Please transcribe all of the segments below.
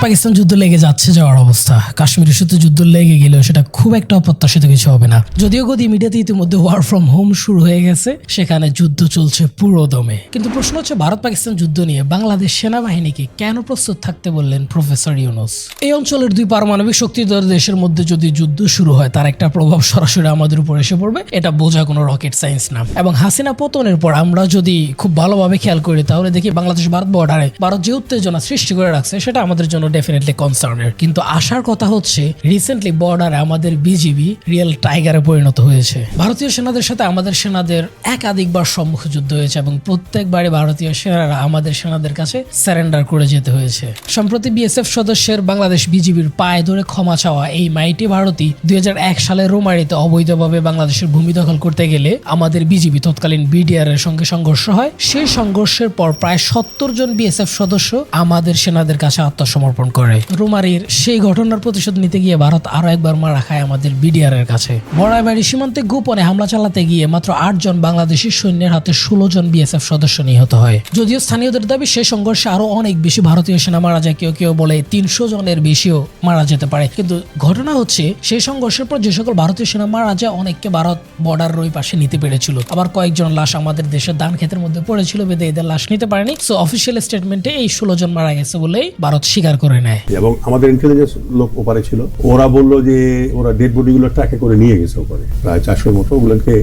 পাকিস্তান যুদ্ধ লেগে যাচ্ছে যাওয়ার অবস্থা। কাশ্মীরের সাথে যুদ্ধ লেগে গেলেও সেটা খুব একটা অপ্রত্যাশিত কিছু হবে না। যদিও গদি মিডিয়াতে ইতিমধ্যে ওয়ার ফ্রম হোম শুরু হয়ে গেছে, সেখানে যুদ্ধ চলছে পুরো দমে। কিন্তু প্রশ্ন হচ্ছে ভারত পাকিস্তান যুদ্ধ নিয়ে বাংলাদেশ সেনাবাহিনীকে কেন প্রস্তুত থাকতে বললেন প্রফেসর ইউনুস? এই অঞ্চলের দুই পারমাণবিক শক্তিধর দেশের মধ্যে যদি যুদ্ধ শুরু হয়, তার একটা প্রভাব সরাসরি আমাদের উপর এসে পড়বে। এটা বোঝা কোনো রকেট সায়েন্স না। এবং হাসিনা পতনের পর আমরা যদি খুব ভালোভাবে খেয়াল করি, তাহলে দেখি বাংলাদেশ ভারত বর্ডারে ভারত যে উত্তেজনা সৃষ্টি করে রাখছে, সেটা আমাদের জন্য ডেফিনেটলি কনসার্নের কিন্তু আসার কথা হচ্ছে রিসেন্টলি বর্ডারে আমাদের বিজিবি রিয়েল টাইগারে পরিণত হয়েছে। ভারতীয় সেনাদের সাথে আমাদের সেনাদের একাধিকবার সম্মুখ যুদ্ধ হয়েছে এবং প্রত্যেকবারই ভারতীয় সেনারা আমাদের সেনাদের কাছে স্যারেন্ডার করে যেতে হয়েছে। সম্প্রতি বিএসএফ সদস্যের বাংলাদেশ বিজিবির পায়ে ধরে ক্ষমা চাওয়া এই মাইটি ভারতী দুই হাজার এক সালে রোমারিতে অবৈধভাবে বাংলাদেশের ভূমি দখল করতে গেলে আমাদের বিজিবি তৎকালীন বিডিআর এর সঙ্গে সংঘর্ষ হয়। সেই সংঘর্ষের পর প্রায় সত্তর জন বিএসএফ সদস্য আমাদের সেনাদের কাছে আত্মসমর্পণ করে। রোমারির সেই ঘটনার প্রতিশোধ নিতে গিয়ে ভারত আরও একবার মারা খায় আমাদের বিডিআর এর কাছে বড়াইবাড়ি সীমান্তে গোপনে হামলা চালাতে গিয়ে মাত্র আট জন বাংলাদেশি সৈন্যের হাতে ষোলো জন বিএসএফ সদস্য নিহত হয়। যদিও স্থানীয়দের দাবি সেই সংঘর্ষে আরও অনেক বেশি ভারতীয় সেনা মারা যায়, কেউ কেউ বলে তিনশো জনের বেশিও মারা যেতে পারে। কিন্তু ঘটনা হচ্ছে, সেই সংঘর্ষের পর যে সকল ভারতীয় সেনা মারা যায়, অনেককে ভারত বর্ডার ওই পাশে নিতে পেরেছিল। আবার কয়েকজন লাশ আমাদের দেশের দান ক্ষেতের মধ্যে পড়েছিল বেদে এদের লাশ নিতে পারেনি। সো অফিসিয়াল স্টেটমেন্টে এই ষোলো জন মারা গেছে বলেই ভারত স্বীকার করে নেয়। এবং আমাদের ইন্টেলিজেন্স লোক ওপারে ছিল ওরা বলল যে ওরা ডেড বডিগুলো ট্রাকে করে নিয়ে গেছে ওপারে। প্রায় চারশোর মতো ওগুলোকে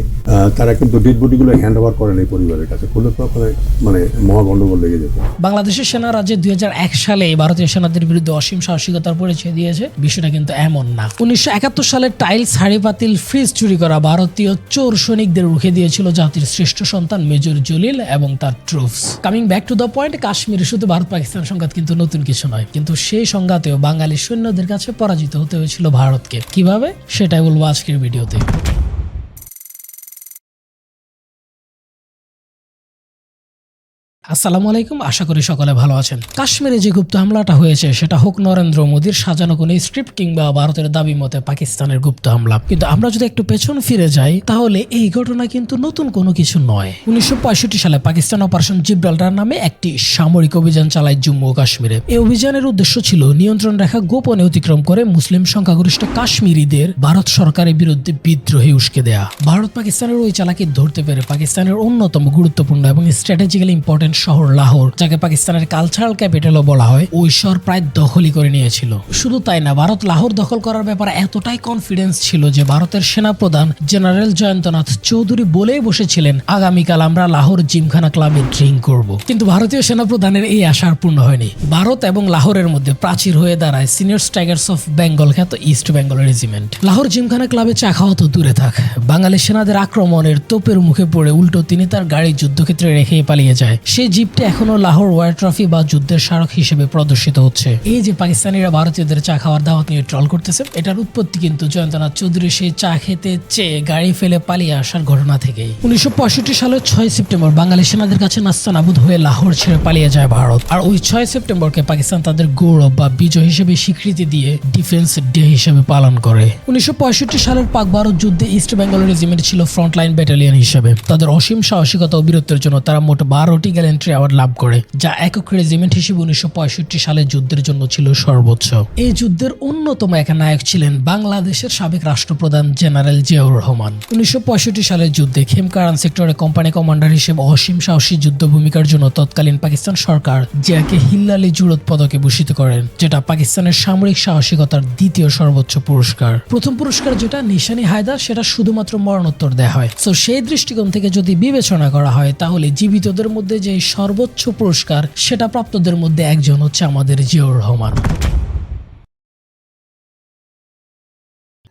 তারা কিন্তু ডেড বডিগুলো হ্যান্ড ওভার করে নেই পরিবারের কাছে। করলে তো ওখানে মানে মহা গন্ডগোল লেগে যেত। বাংলাদেশের সেনারা যে দুই সালে ভারতীয় সেনাদের বিরুদ্ধে অসীম সাহসিকতার পরিচয় দিয়েছে। বিষয়টা কিন্তু এমন না। উনিশশো একাত্তর সালে টাইলস হাড়ি পাতিল ফ্রিজ চুরি করা ভারতীয় চোর সৈনিকদের রুখে দিয়েছিল জাতির শ্রেষ্ঠ সন্তান মেজর জলিল এবং তার troops coming back to the point কাশ্মীরে শুধু ভারত পাকিস্তান সংঘাত কিন্তু নতুন কিছু নয় কিন্তু সেই সংঘাতেও বাঙালি সৈন্যদের কাছে পরাজিত হতে হয়েছিল ভারতকে। কীভাবে? সেটাই বলব আজকের ভিডিওতে। আসসালামু আলাইকুম, আশা করি সকলে ভালো আছেন। কাশ্মীরে যে গুপ্ত হামলাটা হয়েছে, সেটা হোক নরেন্দ্র মোদীর সাজানো কোনো স্ক্রিপ্ট কিংবা ভারতের দাবি মতে পাকিস্তানের গুপ্ত হামলা। কিন্তু আমরা যদি একটু পেছন ফিরে যাই, তাহলে এই ঘটনা কিন্তু নতুন কোনো কিছু নয়। উনিশশো সালে পাকিস্তান অপারেশন জিব্রাল্টার নামে একটি সামরিক অভিযান চালায় জম্মু ও কাশ্মীরে। এই অভিযানের উদ্দেশ্য ছিল নিয়ন্ত্রণ রেখা গোপনে অতিক্রম করে মুসলিম সংখ্যাগরিষ্ঠ কাশ্মীরিদের ভারত সরকারের বিরুদ্ধে বিদ্রোহী উস্কে দেয়া। ভারত পাকিস্তানের ওই চালাকি ধরতে পেরে পাকিস্তানের অন্যতম গুরুত্বপূর্ণ এবং স্ট্র্যাটেজিক্যালি ইম্পর্টেন্ট শহর লাহোর, যাকে পাকিস্তানের কালচারাল ক্যাপিটালও বলা হয় ওই শহর প্রায় দখলই করে নিয়েছিল। শুধু তাই না, ভারত লাহোর দখল করার ব্যাপারে এতটাই কনফিডেন্স ছিল যে ভারতের সেনাপ্রধান জেনারেল জয়ন্তনাথ চৌধুরী বলেই বসেছিলেন, আগামীকাল আমরা লাহোর জিমখানা ক্লাবে ড্রিঙ্ক করব। কিন্তু ভারতীয় সেনাপ্রধানের এই আশা পূর্ণ হয়নি। ভারত এবং লাহোরের মধ্যে প্রাচীর হয়ে দাঁড়ায় সিনিয়র স্ট্রাইগার্স অফ বেঙ্গল খ্যাত ইস্ট বেঙ্গল রেজিমেন্ট লাহোর জিমখানা ক্লাবে চা খাওয়া তো দূরে থাক। বাঙালি সেনাদের আক্রমণের তোপের মুখে পড়ে উল্টো তিনি তার গাড়ি যুদ্ধক্ষেত্রে রেখে পালিয়ে যায়। সেই জিপটি এখনও লাহোর ওয়ার ট্রফি বা যুদ্ধের স্মারক হিসেবে প্রদর্শিত হচ্ছে। এই যে পাকিস্তানিরা ভারতীয়দের চা খাওয়ার দাওয়াত নিয়ে ট্রল করতেছে, এটার উৎপত্তি কিন্তু জয়ন্তনাথ চৌধুরী সেই চা খেতে চেয়ে গাড়ি ফেলে পালিয়ে আসার ঘটনা থেকেই। উনিশশো সালের ছয় সেপ্টেম্বর বাঙালি সেনাদের কাছে নাস্তানাবুদ হয়ে লাহোর ছেড়ে পালিয়ে যায় ভারত। আর ওই ছয় সেপ্টেম্বরকে পাকিস্তান তাদের গৌরব বা বিজয় হিসেবে স্বীকৃতি দিয়ে ডিফেন্স ডে হিসেবে পালন করে। উনিশশো পঁয়ষট্টি সালের পাক ভারত যুদ্ধে ইস্ট বেঙ্গল রেজিমেন্ট ছিল ফ্রন্টলাইন ব্যাটালিয়ন হিসেবে। তাদের অসীম সাহসিকতা ও বীরত্বের জন্য তারা মোট বারোটি গ্যালেন্ট্রি অ্যাওয়ার্ড লাভ করে, যা একক রেজিমেন্ট হিসেবে উনিশশো সালে যুদ্ধের জন্য ছিল সর্বোচ্চ। এই যুদ্ধের অন্যতম এক নায়ক ছিলেন বাংলাদেশের সাবেক রাষ্ট্রপ্রধান জেনারেল জিয়াউর রহমান। উনিশশো সালের যুদ্ধে খেমকারান সেক্টরে কোম্পানি কমান্ডার হিসেবে অসীম সাহসী যুদ্ধ ভূমিকার জন্য তৎকালীন পাকিস্তান সরকার জিয়াকে হিল্লালি জুরত পদকে ভূষিত করেন, যেটা পাকিস্তানের সামরিক সাহসিকতার দ্বিতীয় সর্বোচ্চ পুরস্কার। প্রথম পুরস্কার যেটা নিশানি হায়দার, সেটা শুধুমাত্র মরণোত্তর দেয়া হয়। তো সেই দৃষ্টিকোণ থেকে যদি বিবেচনা করা হয়, তাহলে জীবিতদের মধ্যে যে সর্বোচ্চ পুরস্কার সেটা প্রাপ্তদের মধ্যে একজন হচ্ছে আমাদের জিয়াউর রহমান।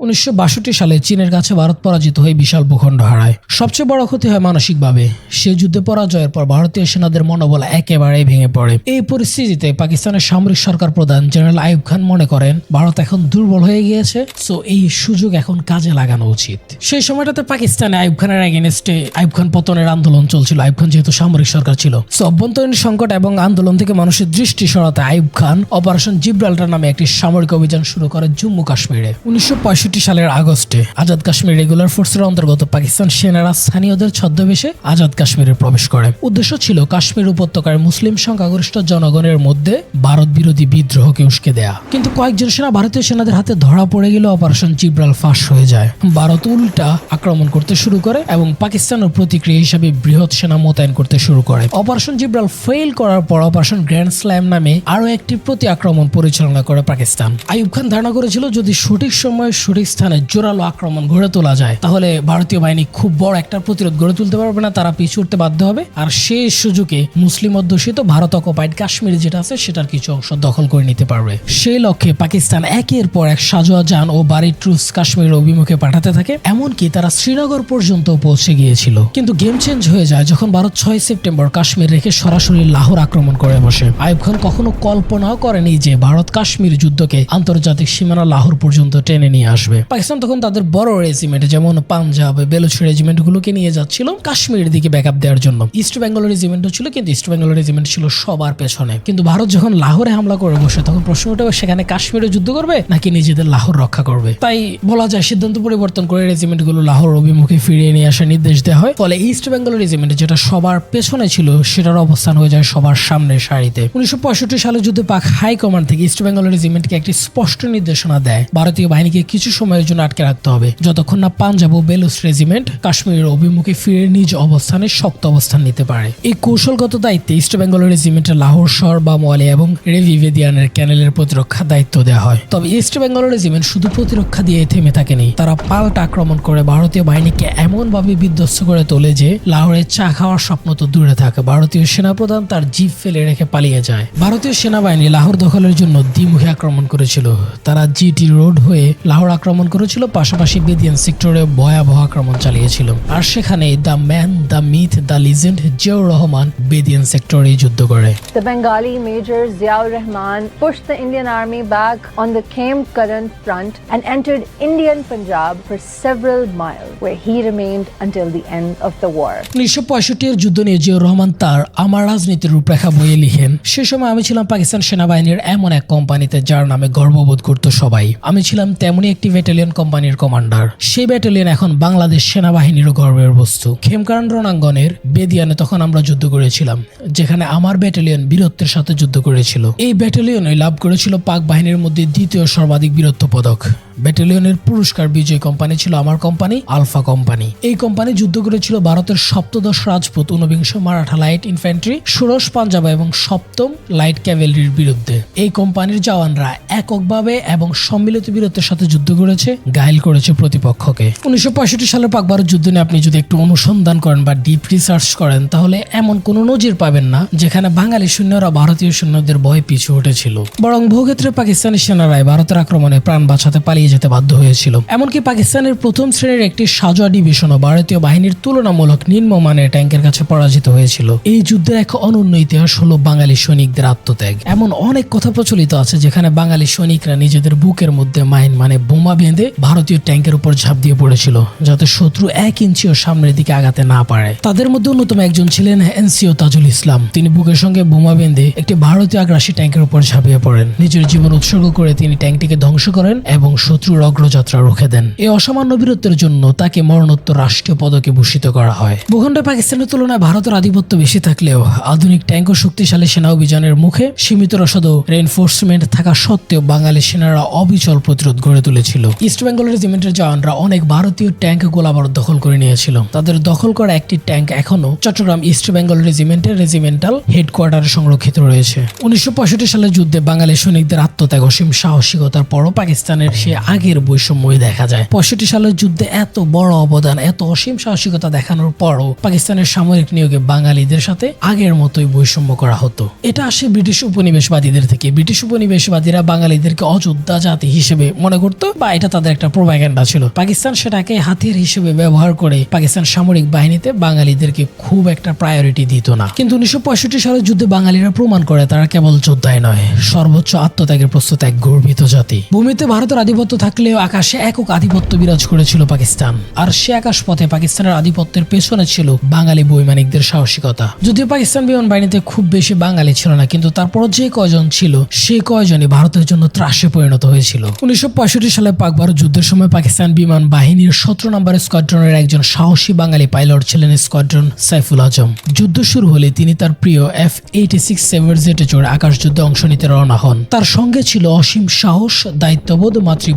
উনিশশো বাষট্টি সালে চীনের কাছে ভারত পরাজিত হয়ে বিশাল ভূখণ্ড হারায়। সবচেয়ে বড় ক্ষতি হয় মানসিকভাবে। সে যুদ্ধে পরাজয়ের পর ভারতীয় সেনাদের মনোবল একেবারেই ভেঙে পড়ে। এই পরিস্থিতিতে পাকিস্তানের সামরিক সরকার প্রধান জেনারেল আইব খান মনে করেন, ভারত এখন দুর্বল হয়ে গিয়েছে, সো এই সুযোগ এখন কাজে লাগানো উচিত। সেই সময়টাতে পাকিস্তানে আইব খানের এগেনস্টে আইব খান পতনের আন্দোলন চলছিল। আইব খান যেহেতু সামরিক সরকার ছিল। সো অভ্যন্তরীণ সংকট এবং আন্দোলন থেকে মানুষের দৃষ্টি সরাতে আইব খান অপারেশন জিব্রাল্টার নামে একটি সামরিক অভিযান শুরু করে জম্মু কাশ্মীরে উনিশশো পঁয়ষট্টি সালের আগস্টে আজাদ কাশ্মীর রেগুলার ফোর্সের অন্তর্গত পাকিস্তান সেনারা স্থানীয়দের ছদ্মবেশে আজাদ কাশ্মীরে প্রবেশ করে। উদ্দেশ্য ছিল কাশ্মীর উপত্যকার মুসলিম সংখ্যাগরিষ্ঠ জনগণের মধ্যে ভারত বিরোধী বিদ্রোহকে উস্কে দেয়া। কিন্তু কয়েকজন সেনা ভারতীয় সেনাদের হাতে ধরা পড়ে গেলে অপারেশন জিব্রাল ফাঁস হয়ে যায়। ভারত উল্টা আক্রমণ করতে শুরু করে এবং পাকিস্তানের প্রতিক্রিয়া হিসাবে বৃহৎ সেনা মোতায়েন করতে শুরু করে। অপারেশন জিব্রাল ফেল করার পর অপারেশন গ্র্যান্ড স্ল্যাম নামে আরও একটি প্রতি আক্রমণ পরিচালনা করে পাকিস্তান। আইয়ুব খান ধারণা করেছিল যদি সঠিক সময়ে সঠিক স্থানে জোরালো আক্রমণ গড়ে তোলা যায়। তাহলে ভারতীয় বাহিনী খুব বড় একটা প্রতিরোধ গড়ে তুলতে পারবে না, তারা পিছু উঠতে বাধ্য হবে। আর সেই সুযোগে মুসলিম অধ্যুষিত ভারত অকুপাইড কাশ্মীর যেটা আছে, সেটার কিছু অংশ দখল করে নিতে পারবে। সেই লক্ষ্যে পাকিস্তান একের পর এক সাজোয়া যান ও বাড়ির ট্রুস কাশ্মীর অভিমুখে পাঠাতে থাকে, এমনকি তারা শ্রীনগর পর্যন্ত পৌঁছে গিয়েছিল। কিন্তু গেম চেঞ্জ হয়ে যায় যখন ভারত ছয় সেপ্টেম্বর কাশ্মীর রেখে সরাসরি লাহোর আক্রমণ করে বসে। আইব খান কখনো কল্পনাও করেনি যে ভারত কাশ্মীর যুদ্ধকে আন্তর্জাতিক সীমানা লাহোর পর্যন্ত টেনে নিয়ে আসবে। পাকিস্তান তখন তাদের বড় রেজিমেন্ট যেমন পাঞ্জাব, বেলুচ রেজিমেন্ট গুলোকে নিয়ে যাচ্ছিল কাশ্মীরের দিকে ব্যাকআপ দেওয়ার জন্য। ইস্ট বেঙ্গল রেজিমেন্টও ছিল, কিন্তু ইস্ট বেঙ্গল রেজিমেন্ট ছিল সবার পেছনে। কিন্তু ভারত যখন লাহোরে হামলা করে বসে, তখন প্রশ্ন উঠে সেখানে কাশ্মীরে যুদ্ধ করবে, নাকি নিজেদের লাহোর রক্ষা করবে? তাই বলা যায়, সিদ্ধান্ত পরিবর্তন করে রেজিমেন্টগুলো লাহোর অভিমুখে ফিরিয়ে নিয়ে আসার নির্দেশ দেওয়া হয়। ফলে ইস্ট বেঙ্গল রেজিমেন্ট যেটা সবার পেছনে ছিল, সেটার অবস্থান হয়ে যায় সবার সামনে সারিতে। উনিশশো পঁয়ষট্টি সালে যুদ্ধে পাক হাই কমান্ড থেকে ইস্ট বেঙ্গল রেজিমেন্টকে একটি স্পষ্ট নির্দেশনা দেয়। ভারতীয় বাহিনীকে কিছু সময়ের জন্য আটকে রাখতে হবে। যতক্ষণ না পাঞ্জাব ও বেলুস রেজিমেন্ট কাশ্মীরের অভিমুখে ফিরে নিজ অবস্থানে শক্ত অবস্থান নিতে পারে। এই কৌশলগত দায়িত্বে ইস্ট বেঙ্গল রেজিমেন্টের লাহোর শহর, বামওয়ালি এবং রেভিভেদিয়ানের ক্যানেলের প্রতিরক্ষা দায়িত্ব দেওয়া হয়। তবে ইস্ট বেঙ্গল রেজিমেন্ট শুধু প্রতিরক্ষা দিয়ে থেমে থাকেনি, তারা পাল্টা আক্রমণ করে ভারতীয় বাহিনীকে এমনভাবে বিধ্বস্ত করে তোলে যে লাহোরে চা খাওয়ার স্বপ্ন তো দূরে থাকে, ভারতীয় সেনাপ্রধান তার জিপ ফেলে রেখে পালিয়ে যায়। ভারতীয় সেনাবাহিনী লাহোর দখলের জন্য দ্বিমুখী আক্রমণ করেছিল। তারা জিটি রোড হয়ে লাহোর আক্রমণ করেছিল পাশাপাশি বেদিয়ান সেক্টরে ভয়াবহ আক্রমণ চালিয়েছিল। আর সেখানে the man the myth the legend Ziaur Rahman Bedian সেক্টরে যুদ্ধ করে। The Bengali Major Ziaur Rahman pushed the Indian army back on the Khem Karan front and entered Indian Punjab for several miles, where he remained until the end of the war. উনিশশো পঁয়ষট্টি এর যুদ্ধ নিয়ে জিয়াউর রহমান তার আমার রাজনীতির রূপরেখা বইয়ে লিখেন সে সময় আমি ছিলাম পাকিস্তান সেনাবাহিনীর এমন এক কোম্পানিতে যার নামে গর্ববোধ করত সবাই। আমি ছিলাম তেমনই একটি ব্যাটালিয়ন কোম্পানির কমান্ডার সেই ব্যাটালিয়ন এখন বাংলাদেশ সেনাবাহিনীরও গর্বের বস্তু। খেমকারণ রণাঙ্গনের বেদিয়ানে তখন আমরা যুদ্ধ করেছিলাম, যেখানে আমার ব্যাটালিয়ন বীরত্বের সাথে যুদ্ধ করেছিল। এই ব্যাটালিয়নে লাভ করেছিল পাক বাহিনীর মধ্যে দ্বিতীয় সর্বাধিক বীরত্ব পদক। ব্যাটালিয়নের পুরস্কার বিজয় কোম্পানি ছিল আমার কোম্পানি, আলফা কোম্পানি। এই কোম্পানি যুদ্ধ করেছিল ভারতের সপ্তদশ রাজপুত ঊনবিংশ মারাঠা লাইট ইনফ্যান্ট্রি ষোড়শ পাঞ্জাব এবং সপ্তম লাইট ক্যাভেলরির বিরুদ্ধে। এই কোম্পানির জওয়ানরা এককভাবে এবং সম্মিলিত বীরত্বের সাথে যুদ্ধ করেছে, ঘায়ল করেছে প্রতিপক্ষকে। উনিশশো পঁয়ষট্টি সালের পাক ভারত যুদ্ধ নিয়ে আপনি যদি একটু অনুসন্ধান করেন বা ডিপ রিসার্চ করেন, তাহলে এমন কোনো নজির পাবেন না যেখানে বাঙালি সৈন্যরা ভারতীয় সৈন্যদের ভয় পিছু উঠেছিল বরং বহুক্ষেত্রে পাকিস্তানি সেনারাই ভারতের আক্রমণে প্রাণ বাঁচাতে পালিয়ে যেতে বাধ্য হয়েছিল। এমনকি পাকিস্তানের প্রথম শ্রেণির একটি সাজোয়া ডিভিশনও ভারতীয় বাহিনীর তুলনামূলক নিম্নমানের ট্যাঙ্কের কাছে পরাজিত হয়েছিল। এই যুদ্ধের এক অনন্য ইতিহাস হলো বাঙালি সৈনিকদের আত্মত্যাগ। এমন অনেক কথা প্রচলিত আছে যেখানে বাঙালি সৈনিকরা নিজেদের বুকের মধ্যে মাইন মানে বোমা বেঁধে ভারতীয় ট্যাঙ্কের উপর ঝাঁপ দিয়ে পড়েছিল, যাতে শত্রু এক ইঞ্চিও সামনের দিকে আগাতে না পারে। তাদের মধ্যে অন্যতম একজন ছিলেন এনসিও তাজুল ইসলাম। তিনি বুকের সঙ্গে বোমা বেঁধে একটি ভারতীয় আগ্রাসী ট্যাঙ্কের উপর ঝাঁপিয়ে পড়েন। নিজের জীবন উৎসর্গ করে তিনি ট্যাঙ্কটিকে ধ্বংস করেন এবং শত্রুর অগ্রযাত্রা রুখে দেন। এই অসামান্য বীরত্বের জন্য তাকে মরণোত্তর রাষ্ট্রীয় পদকে ভূষিত করা হয়। ভূখণ্ডে পাকিস্তানের তুলনায় ভারতের আধিপত্য বেশি থাকলেও আধুনিক ট্যাঙ্ক শক্তিশালী সেনা অভিযানের মুখে সীমিত রসদ রেনফোর্সমেন্ট থাকা সত্ত্বেও বাঙালি সেনারা অবিচল প্রতিরোধ গড়ে তুলেছিল। ইস্ট বেঙ্গল রেজিমেন্টের জওয়ানরা অনেক ভারতীয় ট্যাঙ্ক গোলাবারুদ দখল করে নিয়েছিল। তাদের দখল করা একটি ট্যাঙ্ক এখনও চট্টগ্রাম ইস্ট বেঙ্গল রেজিমেন্টের রেজিমেন্টাল হেডকোয়ার্টারে সংরক্ষিত রয়েছে। উনিশশো পঁয়ষট্টি সালের যুদ্ধে বাঙালি সৈনিকদের আত্মত্যাগ অসীম সাহসিকতার পরও পাকিস্তানের সে আগের বৈষম্যই দেখা যায়। পঁয়ষট্টি সালের যুদ্ধে এত বড় অবদান, এত অসীম সাহসিকতা দেখানোর পরও পাকিস্তানের সামরিক নিয়োগে বাঙালিদের সাথে আগের মতোই বৈষম্য করা হতো। এটা আসে ব্রিটিশ উপনিবেশবাদীদের থেকে। ব্রিটিশ উপনিবেশবাদীরা বাঙালিদেরকে অযোদ্ধা জাতি হিসেবে মনে করত বা এটা তাদের একটা প্রোপাগ্যান্ডা ছিল। পাকিস্তান সেটাকে হাতিয়ার হিসেবে ব্যবহার করে পাকিস্তান সামরিক বাহিনীতে বাঙালিদেরকে খুব একটা প্রায়োরিটি দিত না। কিন্তু উনিশশো পঁয়ষট্টি সালের যুদ্ধে বাঙালিরা প্রমাণ করে তারা কেবল যোদ্ধাই নয়, সর্বোচ্চ আত্মত্যাগের প্রস্তুত এক গর্বিত জাতি। ভূমিতে ভারতের আধিপত্য থাকলেও আকাশে একক আধিপত্য বিরাজ করেছিল পাকিস্তান। আর সে আকাশ পথে পাকিস্তানের আধিপত্যের পেছনে ছিল বাঙালি বৈমানিকদের সাহসিকতা। যদিও পাকিস্তান বিমান বাহিনীতে খুব বেশি বাঙালি ছিল না, কিন্তু তারপরও যে কয়জন ছিল, সে কয়জনই ভারতের জন্য ত্রাসে পরিণত হয়েছিল। উনিশশো সালে পাক ভারত যুদ্ধের সময় পাকিস্তান বিমান বাহিনীর সতেরো নম্বর স্কোয়াড্রনের একজন সাহসী বাঙালি পাইলট ছিলেন স্কোয়াড্রন সাইফুল আজম। যুদ্ধ শুরু হলে তিনি তার প্রিয় এফ এইটি সিক্স সেভেন জেটে চড়ে আকাশ যুদ্ধে অংশ নিতে রওনা হন। তার সঙ্গে ছিল অসীম সাহস, দায়িত্ববোধ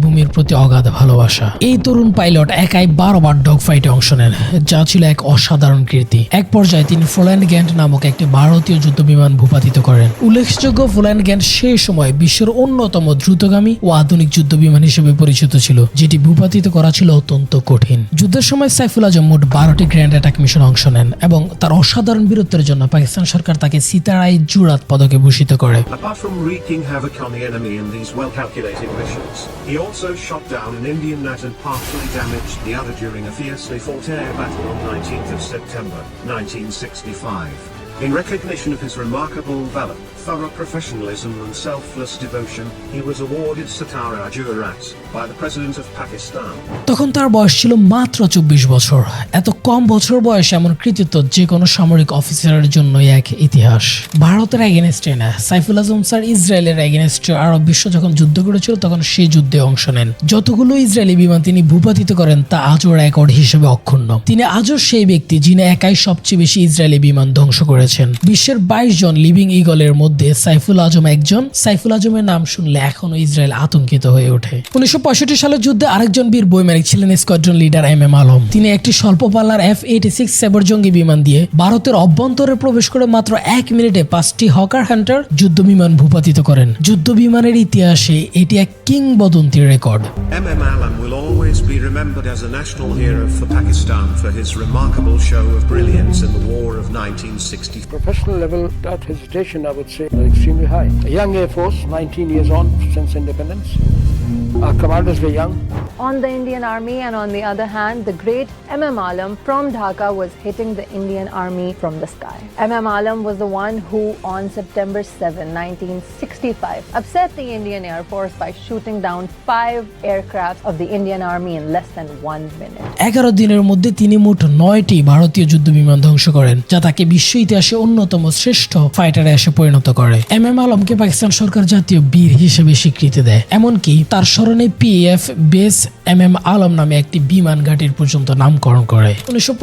মাতৃভূমির প্রতি অগাধ ভালোবাসা। এই তরুণ পাইলট একাই বারোবার ডগ ফাইটে অংশ নেন, যা ছিল এক অসাধারণ কীর্তি। এক পর্যায়ে তিনি ফোল্যান্ড গ্যান্ড নামক একটি ভারতীয় যুদ্ধ বিমান ভূপাতিত করেন। উল্লেখযোগ্য ফোল্যান্ড গ্যান্ড সেই সময় বিশ্বের অন্যতম দ্রুতগামী ও আধুনিক যুদ্ধ বিমান হিসেবে পরিচিত ছিল, যেটি ভূপাতিত করা ছিল অত্যন্ত কঠিন। যুদ্ধের সময় সাইফুল আজম মোট বারোটি গ্র্যান্ড অ্যাটাক মিশন অংশ নেন এবং তার অসাধারণ বীরত্বের জন্য পাকিস্তান সরকার তাকে সিতারাই জুরাত পদকে ভূষিত করে। Also shot down an Indian net and partially damaged the other during a fiercely fought air battle on 19th of September 1965. In recognition of his remarkable valor, thorough professionalism and selfless devotion, he was awarded Satara Jurat by the President of Pakistan. তখন তার বয়স ছিল মাত্র চব্বিশ বছর। এত কম বছর বয়সে এমন কৃতিত্ব যে কোনো সামরিক অফিসারের জন্যই এক ইতিহাস। ভারতের এগেনস্টে না সাইফুল আজম স্যার ইসরায়েলের এগেনস্টে আরব বিশ্ব যখন যুদ্ধ করেছিল তখন সেই যুদ্ধে অংশ নেন। যতগুলো ইসরায়েলি বিমান তিনি ভূপাতিত করেন তা আজও রেকর্ড হিসেবে অক্ষুণ্ণ। তিনি আজও সেই ব্যক্তি যিনি একাই সবচেয়ে বেশি ইসরায়েলি বিমান ধ্বংস করেছেন। বিশ্বের বাইশ জন লিভিং ইগলের মধ্যে সাইফুল আজম একজন। সাইফুল আজমের নাম শুনলে এখনও ইসরায়েল আতঙ্কিত হয়ে ওঠে। উনিশশো সালের যুদ্ধে আরেকজন বীর বৈমানিক ছিলেন squadron leader M M Alam. তিনি একটি স্বল্প পাল্লার এফ এইটি সিক্স সেবর জঙ্গি বিমান দিয়ে ভারতের অভ্যন্তরে প্রবেশ করে মাত্র এক মিনিটে পাঁচটি হকার হান্টার যুদ্ধ বিমান ভূপাতিত করেন। যুদ্ধ বিমানের ইতিহাসে এটি এক কিংবদন্তির রেকর্ড। MM Alam will always be remembered as a national hero for Pakistan for his remarkable show of brilliance in the War of 1960. professional level, without hesitation, I would say, are extremely high. A young Air Force, 19 years on since independence. Our commanders were young. On the Indian Army, and on the other hand, the great MM Alam from Dhaka was hitting the Indian Army from the sky. MM Alam was the one who, on September 7, 1965, upset the Indian Air Force by shooting down five aircrafts of the Indian Army in less than one minute. এগারো দিনের মধ্যে তিনি মোট নয়টি ভারতীয় যুদ্ধ বিমান ধ্বংস করেন যা তাকে বিশ্ব ইতিহাসে অন্যতম শ্রেষ্ঠ ফাইটারে এসে পরিণত করে। এম এম আলমকে পাকিস্তান সরকার জাতীয় বীর হিসেবে স্বীকৃতি দেয়। এমনকি তার স্মরণে PF base M M Alam নামে একটি বিমান ঘাটির পর্যন্ত নামকরণ করে। উনিশশো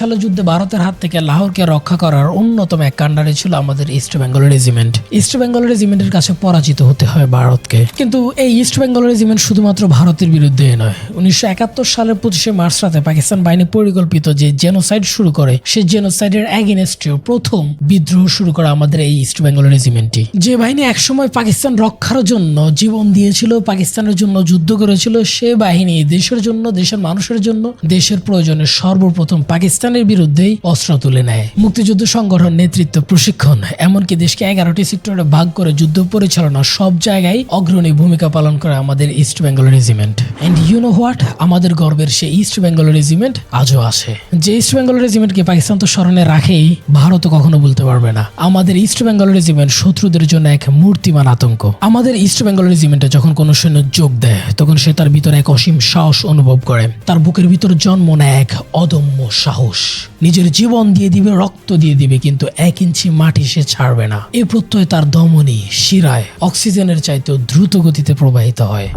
সালে যুদ্ধে ভারতের হাত থেকে লাহোরকে রক্ষা করার অন্যতম এক কাণ্ডারে ছিল আমাদের East Bengal Regiment. East Bengal রেজিমেন্টের কাছে পরাজিত হতে হয় ভারতকে। কিন্তু এই ইস্ট বেঙ্গল রেজিমেন্ট শুধুমাত্র ভারতের বিরুদ্ধে নয়। উনিশশো একাত্তর সালের পঁচিশে মার্চ রাতে পাকিস্তান বাহিনী পরিকল্পিত যে জেনোসাইড শুরু করে সেই জেনোসাইডের অ্যাগেনেস্টেও প্রথম বিদ্রোহ শুরু করে আমাদের এই ইস্ট বেঙ্গল রেজিমেন্টটি। যে বাহিনী একসময় পাকিস্তান রক্ষার জন্য জীবন দিয়েছিল, পাকিস্তানের জন্য যুদ্ধ করেছিল, সে বাহিনী দেশের জন্য, দেশের মানুষের জন্য, দেশের প্রয়োজনে সর্বপ্রথম পাকিস্তানের বিরুদ্ধেই অস্ত্র তুলে নেয়। মুক্তিযুদ্ধ সংগঠন নেতৃত্ব প্রশিক্ষণ, এমনকি দেশকে এগারোটি সেক্টরে ভাগ করে যুদ্ধ পরিচালনা সব জায়গায় অগ্রণী ভূমিকা পালন করে আমাদের East Bengal Regiment and you know what আমাদের গর্বের সেই ইস্ট বেঙ্গল রেজিমেন্ট আজও আছে। যে ইস্ট বেঙ্গল রেজিমেন্টকে পাকিস্তান তো স্মরণে রাখেই, ভারতও কখনো বলতে পারবে না। আমাদের ইস্ট বেঙ্গল রেজিমেন্ট শত্রুদের জন্য এক মূর্তিমান আতঙ্ক। আমাদের ইস্ট বেঙ্গল রেজিমেন্টে যখন কোনো সৈন্য যোগ দেয়, তখন সে তার ভিতরে এক অসীম সাহস অনুভব করে। তার বুকের ভিতর জন্ম নেয় এক অদম্য সাহস। নিজের জীবন দিয়ে দিবে, রক্ত দিয়ে দিবে, কিন্তু এক ইঞ্চি মাটি সে ছাড়বে না। এ প্রত্যয় তার দমনী শিরায়, অক্সিজেনের চাইতেও দ্রুত গতিতে প্রবাহিত হয়।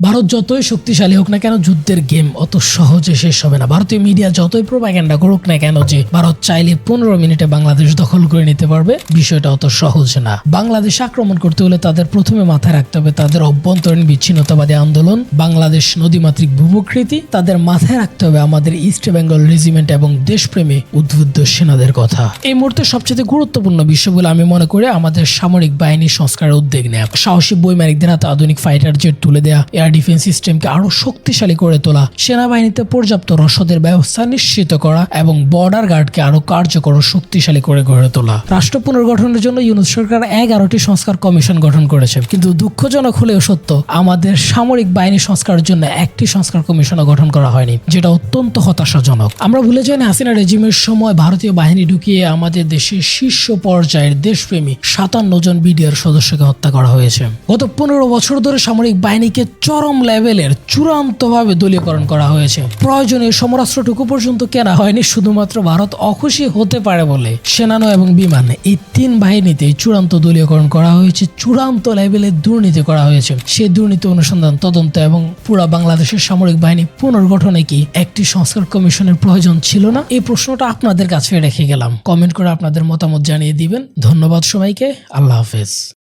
ভারত যতই শক্তিশালী হোক না কেন, যুদ্ধের গেম অত সহজে শেষ হবে না। ভারতীয় মিডিয়া যতই প্রোপাগ্যান্ডা করুক না কেন যে ভারত চাইলে পনেরো মিনিটে বাংলাদেশ দখল করে নিতে পারবে, বিষয়টা অত সহজ না। বাংলাদেশ আক্রমণ করতে হলে তাদের প্রথমে মাথায় রাখতে হবে তাদের অভ্যন্তরীণ বিচ্ছিন্নতাবাদী আন্দোলন, বাংলাদেশ নদীমাতৃক ভূপ্রকৃতি তাদের মাথায় রাখতে হবে আমাদের ইস্ট বেঙ্গল রেজিমেন্ট এবং দেশপ্রেমী উদ্বুদ্ধ সেনাদের কথা। এই মুহূর্তে সবচেয়ে গুরুত্বপূর্ণ বিষয় বলে আমি মনে করি আমাদের সামরিক বাহিনী সংস্কারের উদ্যোগ নেওয়া সাহসী বৈমানিকদের হাতে আধুনিক ফাইটার জেট তুলে দেওয়া এয়ার ডিফেন্স সিস্টেমকে আরও শক্তিশালী করে তোলা, সেনাবাহিনীতে পর্যাপ্ত রসদের ব্যবস্থা নিশ্চিত করা এবং বর্ডার গার্ডকে আরও কার্যকর ও শক্তিশালী করে গড়ে তোলা। রাষ্ট্র পুনর্গঠনের জন্য ইউনুস সরকার এগারোটি সংস্কার কমিশন গঠন করেছে। কিন্তু দুঃখজনক হলেও সত্য, আমাদের সামরিক বাহিনী সংস্কারের জন্য একটি সংস্কার কমিশনও গঠন করা হয়নি, যেটা অত্যন্ত হতাশাজনক। আমরা ভুলে যাই না, হাসিনা রেজিমের সময় ভারতীয় বাহিনী ঢুকিয়ে আমাদের দেশের শীর্ষ পর্যায়ের দেশপ্রেমী সাতান্ন জন বিডিআর সদস্যকে হত্যা করা হয়েছে। গত পনেরো বছর ধরে সামরিক বাহিনীকে চরম লেভেলের চূড়ান্তভাবে দলীয়করণ করা হয়েছে। প্রয়োজনীয় সমরাস্ত্রটুকু পর্যন্ত কেনা হয়নি, শুধুমাত্র ভারত অখুশি হতে পারে বলে সেনানো এবং বিমান এই তিন বাহিনীতে চূড়ান্ত দলীয়করণ করা হয়েছে, চূড়ান্ত লেভেলের দুর্নীতি করা হয়েছে। সেই দুর্নীতি অনুসন্ধান, তদন্ত এবং পুরা বাংলাদেশের সামরিক বাহিনী পুনর্গঠনে কি একটি সংস্কার কমিশনের প্রয়োজন ছিল না? এই প্রশ্নটা আপনাদের কাছে রেখে গেলাম। কমেন্ট করে আপনাদের মতামত জানিয়ে দিবেন। ধন্যবাদ সবাইকে। আল্লাহ হাফেজ।